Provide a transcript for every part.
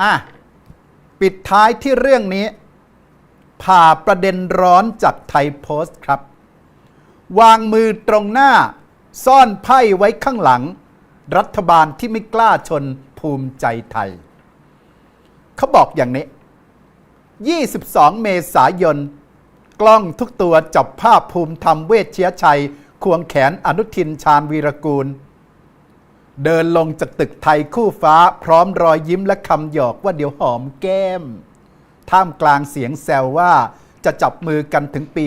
อะปิดท้ายที่เรื่องนี้ ผ่าประเด็นร้อนจากไทยโพสต์ครับ วางมือตรงหน้า ซ่อนไพ่ไว้ข้างหลัง รัฐบาลที่ไม่กล้าชนภูมิใจไทย เขาบอกอย่างนี้ 22 เมษายน กล้องทุกตัวจับภาพภูมิธรรมเวชเชียชัย ควงแขนอนุทินชาญวีรกูล เดินลงจากตึกไทยคู่ฟ้า พร้อมรอยยิ้มและคำหยอกว่าเดี๋ยวหอมแก้ม ท่ามกลางเสียงแซวว่าจะจับมือกันถึงปี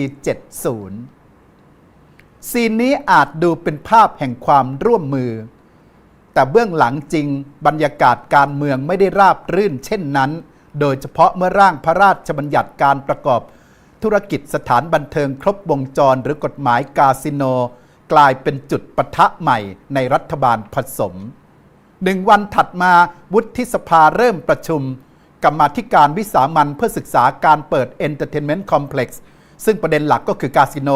70 ซีนนี้อาจดูเป็นภาพแห่งความร่วมมือ แต่เบื้องหลังจริงบรรยากาศการเมืองไม่ได้ราบรื่นเช่นนั้น โดยเฉพาะเมื่อร่างพระราชบัญญัติการประกอบ ธุรกิจสถานบันเทิงครบวงจรหรือกฎหมายกาสิโน กลายเป็นจุดปะทะใหม่ในรัฐบาลผสมหนึ่งวันถัดมาวุฒิสภาเริ่มประชุม กรรมาธิการวิสามันเพื่อศึกษาการเปิด Entertainment Complex ซึ่งประเด็นหลักก็คือคาสิโน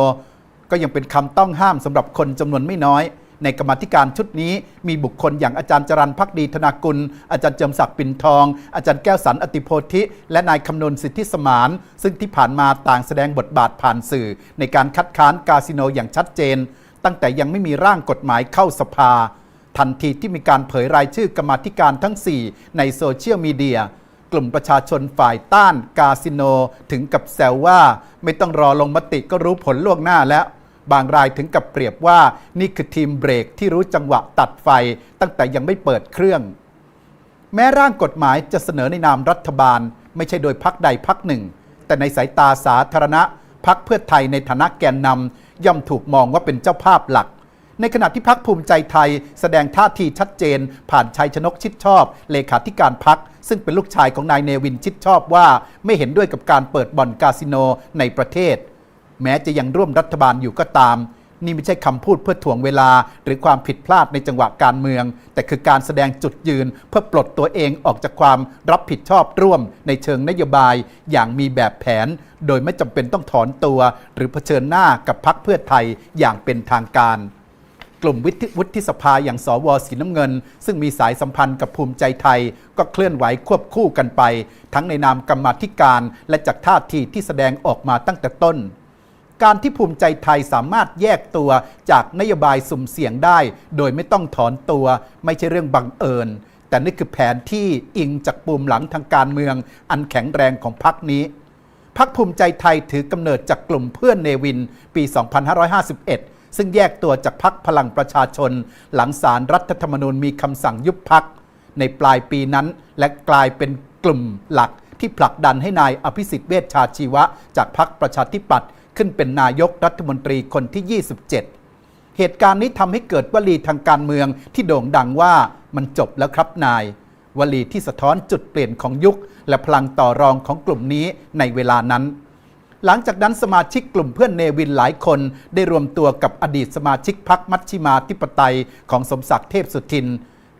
ก็ยังเป็นคำต้องห้ามสำหรับคนจำนวนไม่น้อย ในกรรมาธิการชุดนี้มีบุคคลอย่างอาจารย์จรันพักดีธนากุล อาจารย์เจิมศักดิ์ปิ่นทอง อาจารย์แก้วสันอติโพธิ และนายคำนวณสิทธิสมาน ซึ่งที่ผ่านมาต่างแสดงบทบาทผ่านสื่อ ในการคัดค้านคาสิโนอย่างชัดเจน ตั้งแต่ยังไม่มีร่างกฎหมายเข้าสภา ทันทีที่มีการเผยรายชื่อกรรมธิการทั้ง 4 ในโซเชียลมีเดียกลุ่มประชาชนฝ่ายต้านกาสิโนถึงกับแซวว่า ไม่ต้องรอลงมติก็รู้ผลล่วงหน้าแล้ว บางรายถึงกับเปรียบว่านี่คือทีมเบรกที่รู้จังหวะตัดไฟ ตั้งแต่ยังไม่เปิดเครื่อง แม้ร่างกฎหมายจะเสนอในนามรัฐบาล ไม่ใช่โดยพักใดพักหนึ่ง แต่ในสายตาสาธารณะพักเพื่อไทยในฐานะแกนนำ ย่อมถูกมองว่าเป็นเจ้าภาพหลัก ในขณะที่พักภูมิใจไทย แสดงท่าทีชัดเจน ผ่านชัยชนกชิดชอบ เลขาธิการพัก ซึ่งเป็นลูกชายของนายเนวินชิดชอบว่าไม่เห็นด้วยกับการเปิดบ่อนคาสิโนในประเทศ แม้จะยังร่วมรัฐบาลอยู่ก็ตาม นี่ไม่ใช่คำพูดเพื่อถ่วงเวลา หรือความผิดพลาดในจังหวะการเมือง แต่คือการแสดงจุดยืน เพื่อปลดตัวเองออกจากความรับผิดชอบร่วม ในเชิงนโยบาย อย่างมีแบบแผน โดยไม่จำเป็นต้องถอนตัว หรือเผชิญหน้ากับพักเพื่อไทยอย่างเป็นทางการกลุ่มวิทวุฒิสภาอย่างสวสีน้ำเงิน ซึ่งมีสายสัมพันธ์กับภูมิใจไทย ก็เคลื่อนไหวควบคู่กันไป ทั้งในนามกรรมธิการและจากท่าทีที่แสดงออกมาตั้งแต่ต้น การที่ภูมิใจไทยสามารถแยกตัวจากนโยบายสุ่มเสี่ยงได้ โดยไม่ต้องถอนตัว ไม่ใช่เรื่องบังเอิญ แต่นี่คือแผนที่อิงจากปุ่มหลังทางการเมือง อันแข็งแรงของพรรคนี้พักภูมิใจไทยถือกำเนิดจากกลุ่มเพื่อนเนวินปี 2551 ซึ่งแยกตัวจากพักพลังประชาชน หลังสารรัฐธรรมนูญมีคำสั่งยุบพักในปลายปีนั้น และกลายเป็นกลุ่มหลักที่ผลักดันให้นายอภิสิทธิ์เวชชาชีวะ จากพักประชาธิปัตย์ ขึ้นเป็นนายกรัฐมนตรีคนที่ 27 เหตุการณ์นี้ทำให้เกิดวลีทางการเมืองที่โด่งดังว่ามันจบแล้วครับนายวลีที่สะท้อนจุดเปลี่ยนของยุค และพลังต่อรองของกลุ่มนี้ในเวลานั้น หลังจากนั้นสมาชิกกลุ่มเพื่อนเนวินหลายคนได้รวมตัวกับอดีตสมาชิกพักมัชชิมาธิปไตยของสมศักดิ์เทพสุทิน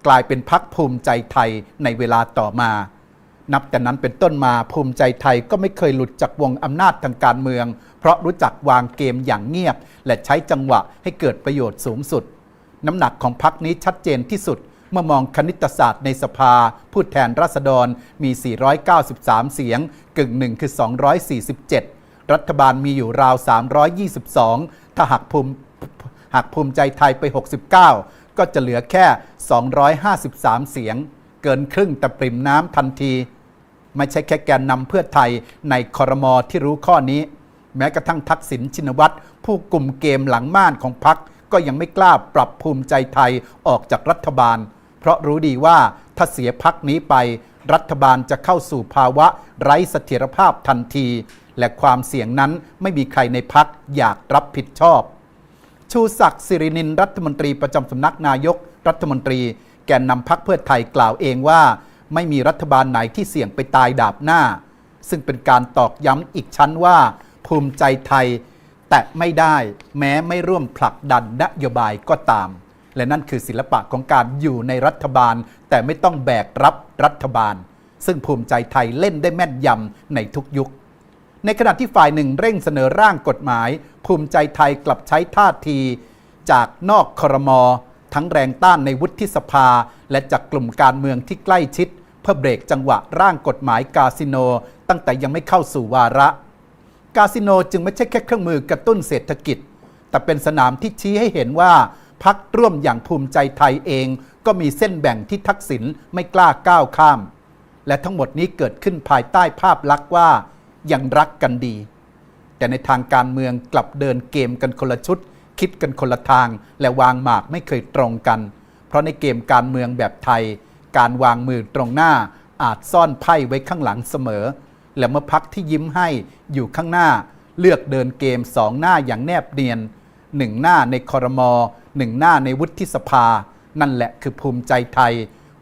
กลายเป็นพักภูมิใจไทยในเวลาต่อมา นับแต่นั้นเป็นต้นมาภูมิใจไทยก็ไม่เคยหลุดจากวงอำนาจทางการเมือง เพราะรู้จักวางเกมอย่างเงียบ และใช้จังหวะให้เกิดประโยชน์สูงสุด น้ำหนักของพักนี้ชัดเจนที่สุด เมื่อมองคณิตศาสตร์ในสภา ผู้แทนราษฎรมี 493 เสียง กึ่งหนึ่งคือ 247 รัฐบาลมีอยู่ราว 322 ถ้าหากภูมิหากภูมิใจไทยไป 69 ก็จะเหลือแค่ 253 เสียง เกินครึ่งแต่ปริมน้ำทันที ไม่ใช่แค่แกนนำเพื่อไทยในคอรมอที่รู้ข้อนี้ แม้กระทั่งทักษิณชินวัตรผู้กลุ่มเกมหลังม่านของพรรคก็ยังไม่กล้าปรับภูมิใจไทยออกจากรัฐบาล เพราะรู้ดีว่าถ้าเสียพักนี้ไป รัฐบาลจะเข้าสู่ภาวะไร้เสถียรภาพทันที และความเสี่ยงนั้นไม่มีใครในพักอยากรับผิดชอบ ชูศักดิ์สิรินินรัฐมนตรีประจำสำนักนายกรัฐมนตรี แกนนำพักเพื่อไทยกล่าวเองว่า ไม่มีรัฐบาลไหนที่เสี่ยงไปตายดาบหน้า ซึ่งเป็นการตอกย้ำอีกชั้นว่า ภูมิใจไทย แตะไม่ได้แม้ไม่ร่วมผลักดันนโยบายก็ตาม และนั่นคือศิลปะของการอยู่ในรัฐบาล แต่ไม่ต้องแบกรับรัฐบาล ซึ่งภูมิใจไทยเล่นได้แม่นยำในทุกยุค ในขณะที่ฝ่ายหนึ่งเร่งเสนอร่างกฎหมาย ภูมิใจไทยกลับใช้ท่าที จากนอกครมทั้งแรงต้านในวุฒิสภา และจากกลุ่มการเมืองที่ใกล้ชิด พื่อเบรกจังหวะร่างกฎหมายกาสิโน ตั้งแต่ยังไม่เข้าสู่วาระกาสิโนจึงไม่ใช่แค่เครื่องมือกระตุ้นเศรษฐกิจ แต่เป็นสนามที่ชี้ให้เห็นว่าพักร่วมอย่างภูมิใจไทยเอง ก็มีเส้นแบ่งที่ทักษิณไม่กล้าก้าวข้าม และทั้งหมดนี้เกิดขึ้นภายใต้ภาพลักษณ์ว่ายังรักกันดี แต่ในทางการเมืองกลับเดินเกมกันคนละชุด คิดกันคนละทาง และวางหมากไม่เคยตรงกัน เพราะในเกมการเมืองแบบไทย การวางมือตรงหน้า อาจซ่อนไพ่ไว้ข้างหลังเสมอ และเมื่อพักที่ยิ้มให้อยู่ข้างหน้า เลือกเดินเกมสองหน้าอย่างแนบเนียนหนึ่งหน้าในคอรมอหนึ่งหน้าในวุฒิสภา นั่นแหละคือภูมิใจไทย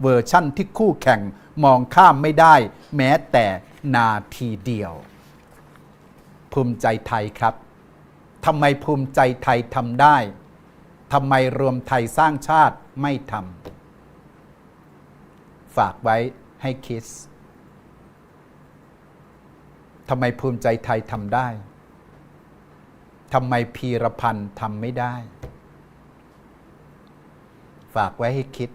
เวอร์ชั่นที่คู่แข่งมองข้ามไม่ได้ แม้แต่นาทีเดียว ภูมิใจไทยครับทำไมภูมิใจไทยทำได้ทำไมรวมไทยสร้างชาติไม่ทำ ฝากไว้ให้คิดทำไมภูมิใจไทยทำได้ทำไมพีรพันธ์ทำไม่ได้ ฝากไว้ให้คิด